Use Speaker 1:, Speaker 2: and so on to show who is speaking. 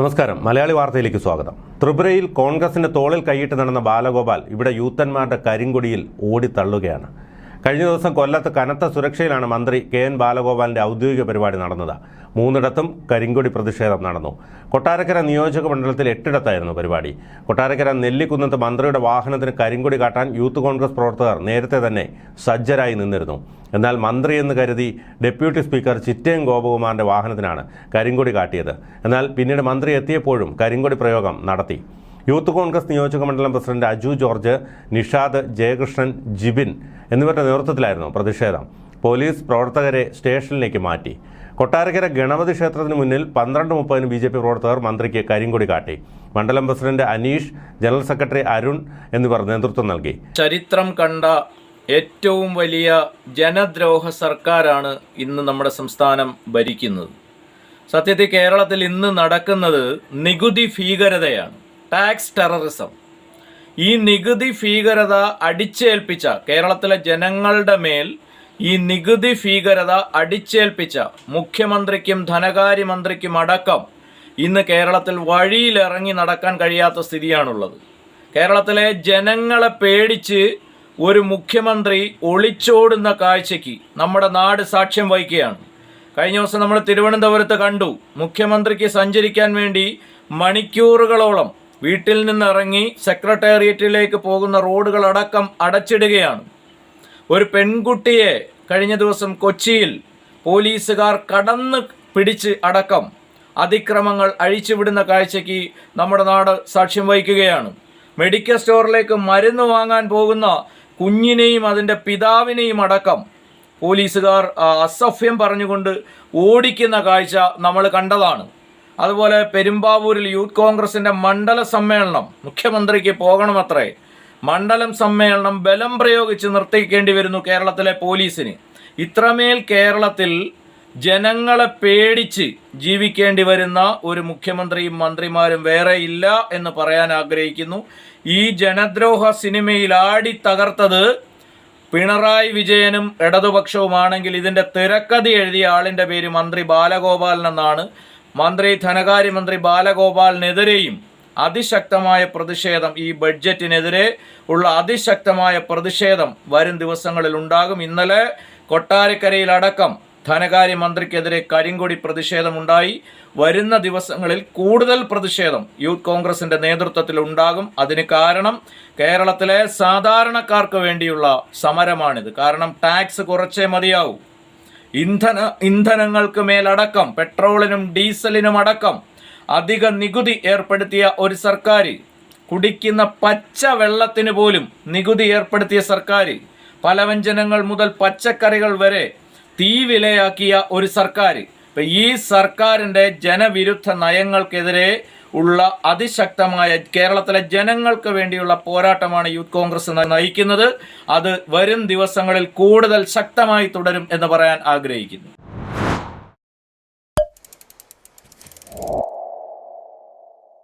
Speaker 1: നമസ്കാരം. മലയാളി വാർത്തയിലേക്ക് സ്വാഗതം. ത്രിപുരയിൽ കോൺഗ്രസിന്റെ തോളിൽ കൈയിട്ട് നടന്ന ബാലഗോപാൽ ഇവിടെ യൂത്തന്മാരുടെ കരിങ്കൊടിയിൽ ഓടിത്തള്ളുകയാണ് കഴിഞ്ഞ ദിവസം കൊല്ലത്ത് കനത്ത സുരക്ഷയിലാണ് മന്ത്രി കെ എൻ ബാലഗോപാലിന്റെ ഔദ്യോഗിക പരിപാടി നടന്നത്. മൂന്നിടത്തും കരിങ്കൊടി പ്രതിഷേധം നടന്നു. കൊട്ടാരക്കര നിയോജക മണ്ഡലത്തിൽ എട്ടിടത്തായിരുന്നു പരിപാടി. കൊട്ടാരക്കര നെല്ലിക്കുന്നത്ത് മന്ത്രിയുടെ വാഹനത്തിന് കരിങ്കൊടി കാട്ടാൻ യൂത്ത് കോൺഗ്രസ് പ്രവർത്തകർ നേരത്തെ തന്നെ സജ്ജരായി നിന്നിരുന്നു. എന്നാൽ മന്ത്രി എന്ന് കരുതി ഡെപ്യൂട്ടി സ്പീക്കർ ചിറ്റയം ഗോപകുമാറിന്റെ വാഹനത്തിനാണ് കരിങ്കൊടി കാട്ടിയത്. എന്നാൽ പിന്നീട് മന്ത്രി എത്തിയപ്പോഴും കരിങ്കൊടി പ്രയോഗം നടത്തി. യൂത്ത് കോൺഗ്രസ് നിയോജക മണ്ഡലം പ്രസിഡന്റ് അജു ജോർജ് നിഷാദ് ജയകൃഷ്ണൻ ജിബിൻ എന്നിവരുടെ നേതൃത്വത്തിലായിരുന്നു പ്രതിഷേധം. പോലീസ് പ്രവർത്തകരെ സ്റ്റേഷനിലേക്ക് മാറ്റി. കൊട്ടാരക്കര ഗണപതി ക്ഷേത്രത്തിന് മുന്നിൽ പന്ത്രണ്ട് മുപ്പതിന് ബി ജെ പി പ്രവർത്തകർ മന്ത്രിക്ക് കരിങ്കൊടി കാട്ടി. മണ്ഡലം president Aneesh general secretary Arun എന്നിവർ നേതൃത്വം നൽകി.
Speaker 2: ചരിത്രം കണ്ട ഏറ്റവും വലിയ ജനദ്രോഹ സർക്കാരാണ് ഇന്ന് നമ്മുടെ സംസ്ഥാനം ഭരിക്കുന്നത്. സത്യത്തിൽ കേരളത്തിൽ ഇന്ന് നടക്കുന്നത് നികുതി ഭീകരതയാണ്. ടാക്സ് ടെററിസം ഈ നികുതി ഭീകരത അടിച്ചേൽപ്പിച്ച കേരളത്തിലെ ജനങ്ങളുടെ മേൽ ഈ നികുതി ഭീകരത അടിച്ചേൽപ്പിച്ച മുഖ്യമന്ത്രിക്കും ധനകാര്യമന്ത്രിക്കും അടക്കം ഇന്ന് കേരളത്തിൽ വഴിയിലിറങ്ങി നടക്കാൻ കഴിയാത്ത സ്ഥിതിയാണുള്ളത്. കേരളത്തിലെ ജനങ്ങളെ പേടിച്ച് ഒരു മുഖ്യമന്ത്രി ഒളിച്ചോടുന്ന കാഴ്ചയ്ക്ക് നമ്മുടെ നാട് സാക്ഷ്യം വഹിക്കുകയാണ്. കഴിഞ്ഞ ദിവസം നമ്മൾ തിരുവനന്തപുരത്ത് കണ്ടു. മുഖ്യമന്ത്രിക്ക് സഞ്ചരിക്കാൻ വേണ്ടി മണിക്കൂറുകളോളം വീട്ടിൽ നിന്നിറങ്ങി സെക്രട്ടേറിയറ്റിലേക്ക് പോകുന്ന റോഡുകളടക്കം അടച്ചിടുകയാണ്. ഒരു പെൺകുട്ടിയെ കഴിഞ്ഞ ദിവസം കൊച്ചിയിൽ പോലീസുകാർ കടന്ന് പിടിച്ച് അടക്കം അതിക്രമങ്ങൾ അഴിച്ചുവിടുന്ന കാഴ്ചയ്ക്ക് നമ്മുടെ നാട് സാക്ഷ്യം വഹിക്കുകയാണ്. മെഡിക്കൽ സ്റ്റോറിലേക്ക് മരുന്ന് വാങ്ങാൻ പോകുന്ന കുഞ്ഞിനെയും അതിന്റെ പിതാവിനെയും അടക്കം പോലീസുകാർ അസഭ്യം പറഞ്ഞുകൊണ്ട് ഓടിക്കുന്ന കാഴ്ച നമ്മൾ കണ്ടതാണ്. അതുപോലെ പെരുമ്പാവൂരിൽ യൂത്ത് കോൺഗ്രസിന്റെ മണ്ഡല സമ്മേളനം മുഖ്യമന്ത്രിക്ക് പോകണമത്രേ. മണ്ഡലം സമ്മേളനം ബലം പ്രയോഗിച്ച് നിർത്തിക്കേണ്ടി വരുന്നു കേരളത്തിലെ പോലീസിന്. ഇത്രമേൽ കേരളത്തിൽ ജനങ്ങളെ പേടിച്ച് ജീവിക്കേണ്ടി വരുന്ന ഒരു മുഖ്യമന്ത്രിയും മന്ത്രിമാരും വേറെ ഇല്ല എന്ന് പറയാൻ ആഗ്രഹിക്കുന്നു. ഈ ജനദ്രോഹ സിനിമയിൽ ആടി തകർത്തത് പിണറായി വിജയനും ഇടതുപക്ഷവുമാണെങ്കിൽ ഇതിന്റെ തിരക്കഥ എഴുതിയ ആളിന്റെ പേര് മന്ത്രി ബാലഗോപാലൻ എന്നാണ്. മന്ത്രി ധനകാര്യമന്ത്രി ബാലഗോപാലിനെതിരെയും അതിശക്തമായ പ്രതിഷേധം ഈ ബഡ്ജറ്റിനെതിരെ ഉള്ള അതിശക്തമായ പ്രതിഷേധം വരും ദിവസങ്ങളിൽ ഉണ്ടാകും. ഇന്നലെ കൊട്ടാരക്കരയിലടക്കം ധനകാര്യമന്ത്രിക്കെതിരെ കരിങ്കൊടി പ്രതിഷേധമുണ്ടായി. വരുന്ന ദിവസങ്ങളിൽ കൂടുതൽ പ്രതിഷേധം യൂത്ത് കോൺഗ്രസിന്റെ നേതൃത്വത്തിൽ ഉണ്ടാകും. അതിന് കാരണം കേരളത്തിലെ സാധാരണക്കാർക്ക് വേണ്ടിയുള്ള സമരമാണിത്. കാരണം ടാക്സ് കുറച്ചേ മതിയാവൂ. ഇന്ധന ഇന്ധനങ്ങൾക്ക് മേലടക്കം പെട്രോളിനും ഡീസലിനും അടക്കം അധിക നികുതി ഏർപ്പെടുത്തിയ ഒരു സർക്കാർ കുടിക്കുന്ന പച്ച വെള്ളത്തിന് പോലും നികുതി ഏർപ്പെടുത്തിയ സർക്കാർ പലവ്യഞ്ജനങ്ങൾ മുതൽ പച്ചക്കറികൾ വരെ തീ വിലയാക്കിയ ഒരു സർക്കാർ ഇപ്പം ഈ സർക്കാരിന്റെ ജനവിരുദ്ധ നയങ്ങൾക്കെതിരെ ഉള്ള അതിശക്തമായ കേരളത്തിലെ ജനങ്ങൾക്ക് വേണ്ടിയുള്ള പോരാട്ടമാണ് യൂത്ത് കോൺഗ്രസ് നയിക്കുന്നത്. അത് വരും ദിവസങ്ങളിൽ കൂടുതൽ ശക്തമായി തുടരും എന്ന് പറയാൻ ആഗ്രഹിക്കുന്നു.